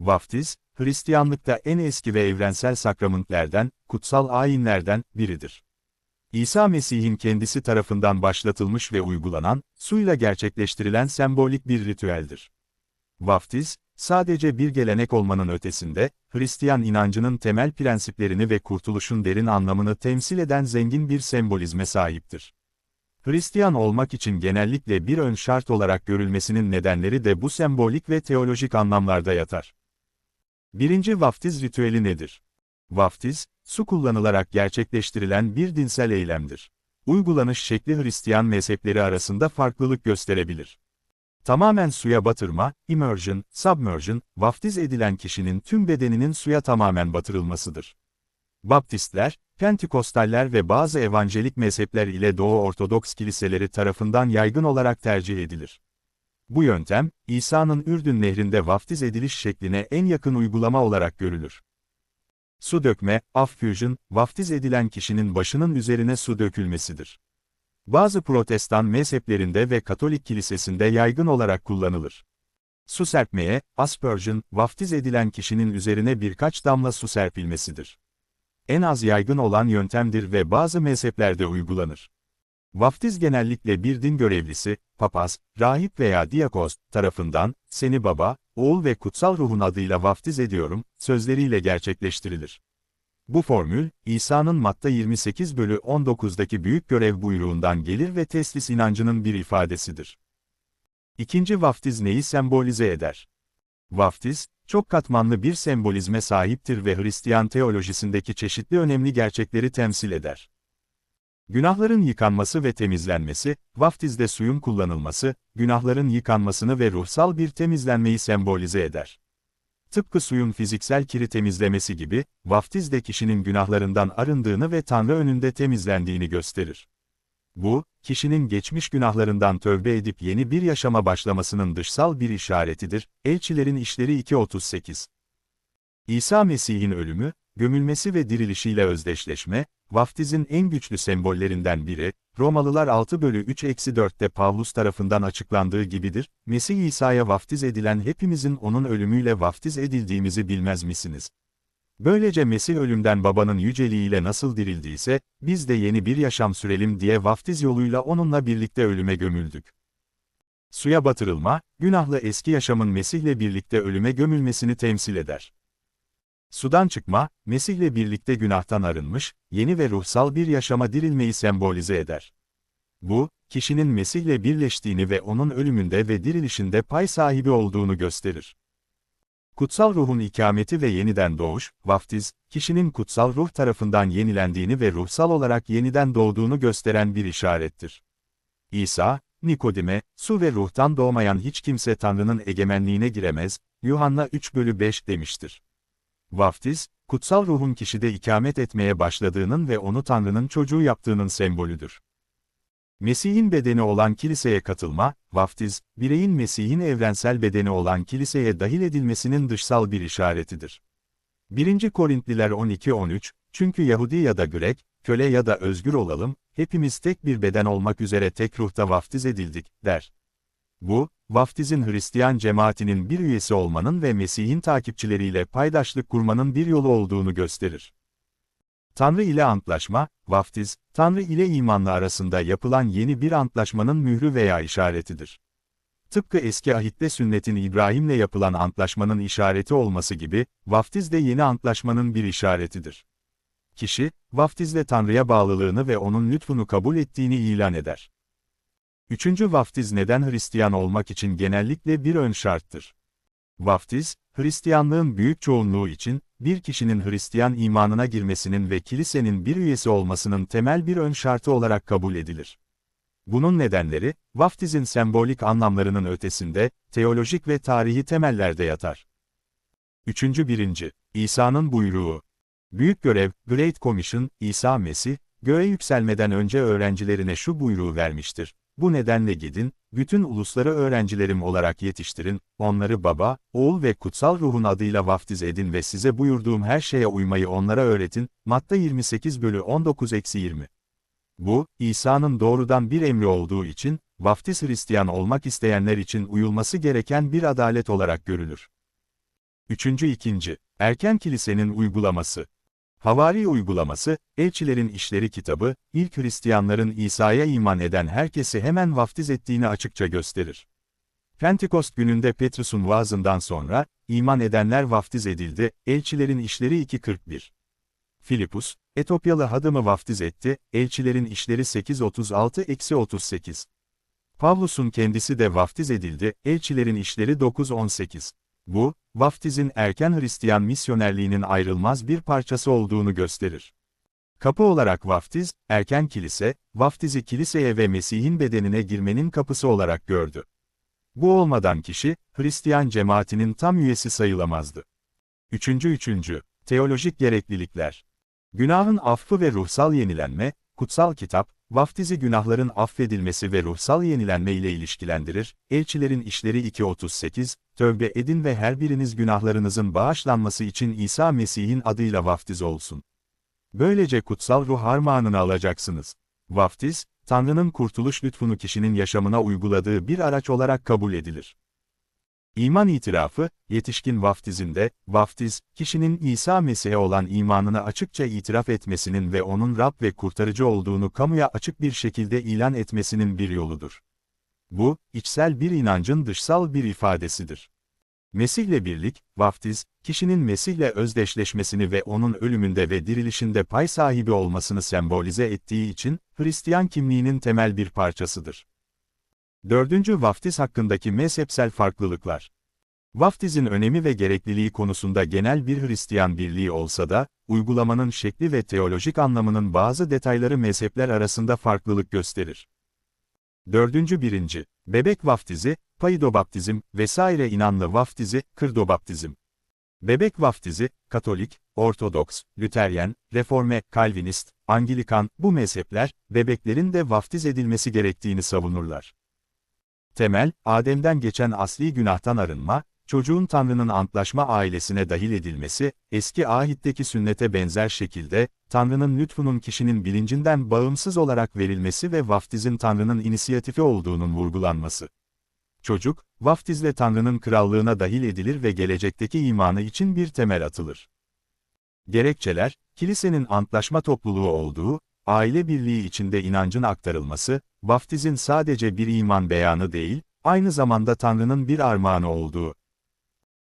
Vaftiz, Hristiyanlıkta en eski ve evrensel sakramentlerden, kutsal ayinlerden biridir. İsa Mesih'in kendisi tarafından başlatılmış ve uygulanan, suyla gerçekleştirilen sembolik bir ritüeldir. Vaftiz, sadece bir gelenek olmanın ötesinde, Hristiyan inancının temel prensiplerini ve kurtuluşun derin anlamını temsil eden zengin bir sembolizme sahiptir. Hristiyan olmak için genellikle bir ön şart olarak görülmesinin nedenleri de bu sembolik ve teolojik anlamlarda yatar. Birinci vaftiz ritüeli nedir? Vaftiz, su kullanılarak gerçekleştirilen bir dinsel eylemdir. Uygulanış şekli Hristiyan mezhepleri arasında farklılık gösterebilir. Tamamen suya batırma, immersion, submersion, vaftiz edilen kişinin tüm bedeninin suya tamamen batırılmasıdır. Baptistler, Pentikostaller ve bazı evangelik mezhepler ile Doğu Ortodoks kiliseleri tarafından yaygın olarak tercih edilir. Bu yöntem, İsa'nın Ürdün nehrinde vaftiz ediliş şekline en yakın uygulama olarak görülür. Su dökme, affusion, vaftiz edilen kişinin başının üzerine su dökülmesidir. Bazı protestan mezheplerinde ve Katolik kilisesinde yaygın olarak kullanılır. Su serpmeye, aspersion, vaftiz edilen kişinin üzerine birkaç damla su serpilmesidir. En az yaygın olan yöntemdir ve bazı mezheplerde uygulanır. Vaftiz genellikle bir din görevlisi, papaz, rahip veya diakos tarafından, seni baba, oğul ve kutsal ruhun adıyla vaftiz ediyorum, sözleriyle gerçekleştirilir. Bu formül, İsa'nın Matta 28 bölü 19'daki büyük görev buyruğundan gelir ve teslis inancının bir ifadesidir. İkinci vaftiz neyi sembolize eder? Vaftiz, çok katmanlı bir sembolizme sahiptir ve Hristiyan teolojisindeki çeşitli önemli gerçekleri temsil eder. Günahların yıkanması ve temizlenmesi, vaftizde suyun kullanılması, günahların yıkanmasını ve ruhsal bir temizlenmeyi sembolize eder. Tıpkı suyun fiziksel kiri temizlemesi gibi, vaftiz de kişinin günahlarından arındığını ve Tanrı önünde temizlendiğini gösterir. Bu, kişinin geçmiş günahlarından tövbe edip yeni bir yaşama başlamasının dışsal bir işaretidir. Elçilerin İşleri 2.38 İsa Mesih'in ölümü, gömülmesi ve dirilişiyle özdeşleşme, vaftizin en güçlü sembollerinden biri, Romalılar 6 bölü 3-4'te Pavlus tarafından açıklandığı gibidir, Mesih İsa'ya vaftiz edilen hepimizin onun ölümüyle vaftiz edildiğimizi bilmez misiniz? Böylece Mesih ölümden babanın yüceliğiyle nasıl dirildiyse, biz de yeni bir yaşam sürelim diye vaftiz yoluyla onunla birlikte ölüme gömüldük. Suya batırılma, günahlı eski yaşamın Mesih'le birlikte ölüme gömülmesini temsil eder. Sudan çıkma, Mesih'le birlikte günahtan arınmış, yeni ve ruhsal bir yaşama dirilmeyi sembolize eder. Bu, kişinin Mesih'le birleştiğini ve onun ölümünde ve dirilişinde pay sahibi olduğunu gösterir. Kutsal ruhun ikameti ve yeniden doğuş, vaftiz, kişinin kutsal ruh tarafından yenilendiğini ve ruhsal olarak yeniden doğduğunu gösteren bir işarettir. İsa, Nikodim'e, su ve ruhtan doğmayan hiç kimse Tanrı'nın egemenliğine giremez, Yuhanna 3 bölü 5 demiştir. Vaftiz, kutsal ruhun kişide ikamet etmeye başladığının ve onu Tanrı'nın çocuğu yaptığının sembolüdür. Mesih'in bedeni olan kiliseye katılma, vaftiz, bireyin Mesih'in evrensel bedeni olan kiliseye dahil edilmesinin dışsal bir işaretidir. 1. Korintliler 12-13, çünkü Yahudi ya da Grek, köle ya da özgür olalım, hepimiz tek bir beden olmak üzere tek ruhta vaftiz edildik, der. Bu, vaftizin Hristiyan cemaatinin bir üyesi olmanın ve Mesih'in takipçileriyle paydaşlık kurmanın bir yolu olduğunu gösterir. Tanrı ile antlaşma, vaftiz, Tanrı ile imanlı arasında yapılan yeni bir antlaşmanın mührü veya işaretidir. Tıpkı eski ahitte sünnetin İbrahim'le yapılan antlaşmanın işareti olması gibi, vaftiz de yeni antlaşmanın bir işaretidir. Kişi, vaftizle Tanrı'ya bağlılığını ve onun lütfunu kabul ettiğini ilan eder. Üçüncü vaftiz neden Hristiyan olmak için genellikle bir ön şarttır. Vaftiz, Hristiyanlığın büyük çoğunluğu için, bir kişinin Hristiyan imanına girmesinin ve kilisenin bir üyesi olmasının temel bir ön şartı olarak kabul edilir. Bunun nedenleri, vaftizin sembolik anlamlarının ötesinde, teolojik ve tarihi temellerde yatar. Üçüncü birinci, İsa'nın buyruğu. Büyük görev, Great Commission, İsa Mesih, göğe yükselmeden önce öğrencilerine şu buyruğu vermiştir. Bu nedenle gidin, bütün ulusları öğrencilerim olarak yetiştirin, onları baba, oğul ve kutsal ruhun adıyla vaftiz edin ve size buyurduğum her şeye uymayı onlara öğretin. Matta 28 bölü 19-20 Bu, İsa'nın doğrudan bir emri olduğu için, vaftiz Hristiyan olmak isteyenler için uyulması gereken bir adalet olarak görülür. Üçüncü ikinci, Erken Kilisenin Uygulaması Havari Uygulaması, Elçilerin İşleri kitabı, ilk Hristiyanların İsa'ya iman eden herkesi hemen vaftiz ettiğini açıkça gösterir. Pentekost gününde Petrus'un vaazından sonra, iman edenler vaftiz edildi, Elçilerin İşleri 2.41. Filipus, Etopyalı hadımı vaftiz etti, Elçilerin İşleri 8.36-38. Pavlus'un kendisi de vaftiz edildi, Elçilerin İşleri 9.18. Bu, vaftizin erken Hristiyan misyonerliğinin ayrılmaz bir parçası olduğunu gösterir. Kapı olarak vaftiz, erken kilise, vaftizi kiliseye ve Mesih'in bedenine girmenin kapısı olarak gördü. Bu olmadan kişi, Hristiyan cemaatinin tam üyesi sayılamazdı. Üçüncü üçüncü, teolojik gereklilikler. Günahın affı ve ruhsal yenilenme, kutsal kitap, vaftizi günahların affedilmesi ve ruhsal yenilenme ile ilişkilendirir. Elçilerin İşleri 2.38, tövbe edin ve her biriniz günahlarınızın bağışlanması için İsa Mesih'in adıyla vaftiz olsun. Böylece kutsal ruh armağanını alacaksınız. Vaftiz, Tanrı'nın kurtuluş lütfunu kişinin yaşamına uyguladığı bir araç olarak kabul edilir. İman itirafı, yetişkin vaftizinde, vaftiz, kişinin İsa Mesih'e olan imanını açıkça itiraf etmesinin ve onun Rab ve kurtarıcı olduğunu kamuya açık bir şekilde ilan etmesinin bir yoludur. Bu, içsel bir inancın dışsal bir ifadesidir. Mesih'le birlik, vaftiz, kişinin Mesih'le özdeşleşmesini ve onun ölümünde ve dirilişinde pay sahibi olmasını sembolize ettiği için, Hristiyan kimliğinin temel bir parçasıdır. Dördüncü vaftiz hakkındaki mezhepsel farklılıklar. Vaftizin önemi ve gerekliliği konusunda genel bir Hristiyan birliği olsa da, uygulamanın şekli ve teolojik anlamının bazı detayları mezhepler arasında farklılık gösterir. Dördüncü birinci, bebek vaftizi, paidobaptizm vesaire inanlı vaftizi, kırdobaptizm. Bebek vaftizi, Katolik, Ortodoks, Lüteryen, Reforme, Kalvinist, Anglikan, bu mezhepler, bebeklerin de vaftiz edilmesi gerektiğini savunurlar. Temel, Adem'den geçen asli günahtan arınma, çocuğun Tanrı'nın antlaşma ailesine dahil edilmesi, eski ahitteki sünnete benzer şekilde, Tanrı'nın lütfunun kişinin bilincinden bağımsız olarak verilmesi ve vaftizin Tanrı'nın inisiyatifi olduğunun vurgulanması. Çocuk, vaftizle Tanrı'nın krallığına dahil edilir ve gelecekteki imanı için bir temel atılır. Gerekçeler, kilisenin antlaşma topluluğu olduğu, aile birliği içinde inancın aktarılması, vaftizin sadece bir iman beyanı değil, aynı zamanda Tanrı'nın bir armağanı olduğu.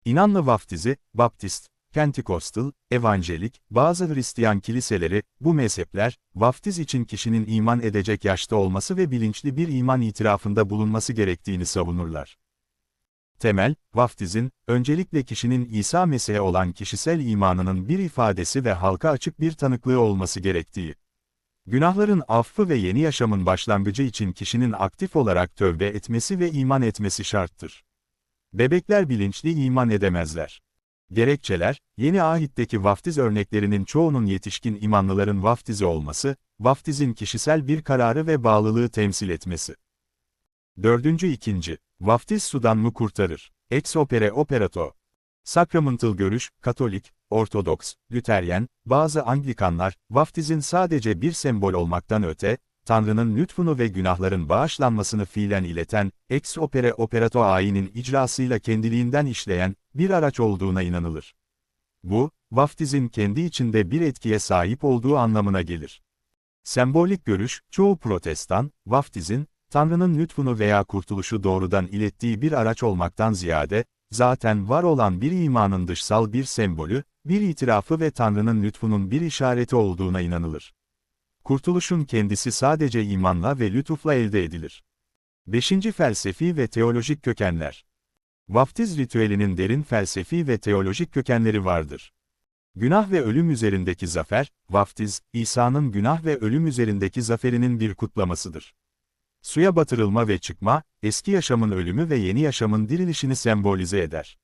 İnanlı vaftizi, Baptist, Pentekostal, Evangelik, bazı Hristiyan kiliseleri, bu mezhepler, vaftiz için kişinin iman edecek yaşta olması ve bilinçli bir iman itirafında bulunması gerektiğini savunurlar. Temel, vaftizin, öncelikle kişinin İsa Mesih'e olan kişisel imanının bir ifadesi ve halka açık bir tanıklığı olması gerektiği. Günahların affı ve yeni yaşamın başlangıcı için kişinin aktif olarak tövbe etmesi ve iman etmesi şarttır. Bebekler bilinçli iman edemezler. Gerekçeler, yeni ahitteki vaftiz örneklerinin çoğunun yetişkin imanlıların vaftizi olması, vaftizin kişisel bir kararı ve bağlılığı temsil etmesi. Dördüncü ikinci, vaftiz sudan mı kurtarır? Ex opere operato. Sacramental görüş, Katolik, Ortodoks, Lüteryen, bazı Anglikanlar, vaftizin sadece bir sembol olmaktan öte, Tanrı'nın lütfunu ve günahların bağışlanmasını fiilen ileten, ex opere operato ayinin icrasıyla kendiliğinden işleyen, bir araç olduğuna inanılır. Bu, vaftizin kendi içinde bir etkiye sahip olduğu anlamına gelir. Sembolik görüş, çoğu protestan, vaftizin, Tanrı'nın lütfunu veya kurtuluşu doğrudan ilettiği bir araç olmaktan ziyade, zaten var olan bir imanın dışsal bir sembolü, bir itirafı ve Tanrı'nın lütfunun bir işareti olduğuna inanılır. Kurtuluşun kendisi sadece imanla ve lütufla elde edilir. 5. Felsefi ve teolojik kökenler. Vaftiz ritüelinin derin felsefi ve teolojik kökenleri vardır. Günah ve ölüm üzerindeki zafer, vaftiz, İsa'nın günah ve ölüm üzerindeki zaferinin bir kutlamasıdır. Suya batırılma ve çıkma, eski yaşamın ölümü ve yeni yaşamın dirilişini sembolize eder.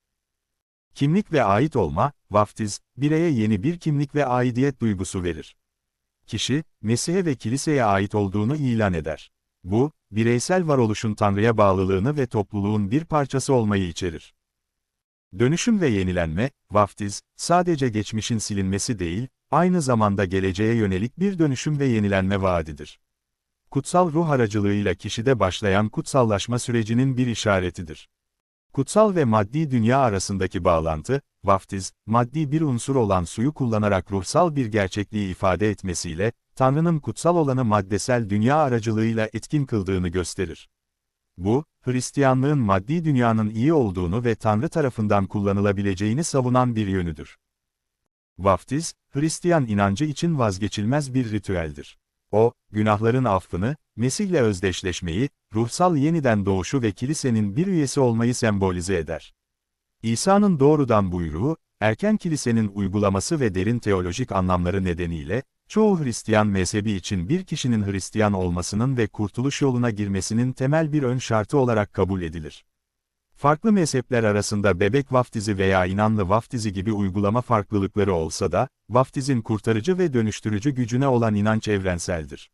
Kimlik ve ait olma, vaftiz, bireye yeni bir kimlik ve aidiyet duygusu verir. Kişi, Mesih'e ve kiliseye ait olduğunu ilan eder. Bu, bireysel varoluşun Tanrı'ya bağlılığını ve topluluğun bir parçası olmayı içerir. Dönüşüm ve yenilenme, vaftiz, sadece geçmişin silinmesi değil, aynı zamanda geleceğe yönelik bir dönüşüm ve yenilenme vaadidir. Kutsal ruh aracılığıyla kişide başlayan kutsallaşma sürecinin bir işaretidir. Kutsal ve maddi dünya arasındaki bağlantı, vaftiz, maddi bir unsur olan suyu kullanarak ruhsal bir gerçekliği ifade etmesiyle, Tanrı'nın kutsal olanı maddesel dünya aracılığıyla etkin kıldığını gösterir. Bu, Hristiyanlığın maddi dünyanın iyi olduğunu ve Tanrı tarafından kullanılabileceğini savunan bir yönüdür. Vaftiz, Hristiyan inancı için vazgeçilmez bir ritüeldir. O, günahların affını, Mesih'le özdeşleşmeyi, ruhsal yeniden doğuşu ve kilisenin bir üyesi olmayı sembolize eder. İsa'nın doğrudan buyruğu, erken kilisenin uygulaması ve derin teolojik anlamları nedeniyle, çoğu Hristiyan mezhebi için bir kişinin Hristiyan olmasının ve kurtuluş yoluna girmesinin temel bir ön şartı olarak kabul edilir. Farklı mezhepler arasında bebek vaftizi veya inanlı vaftizi gibi uygulama farklılıkları olsa da, vaftizin kurtarıcı ve dönüştürücü gücüne olan inanç evrenseldir.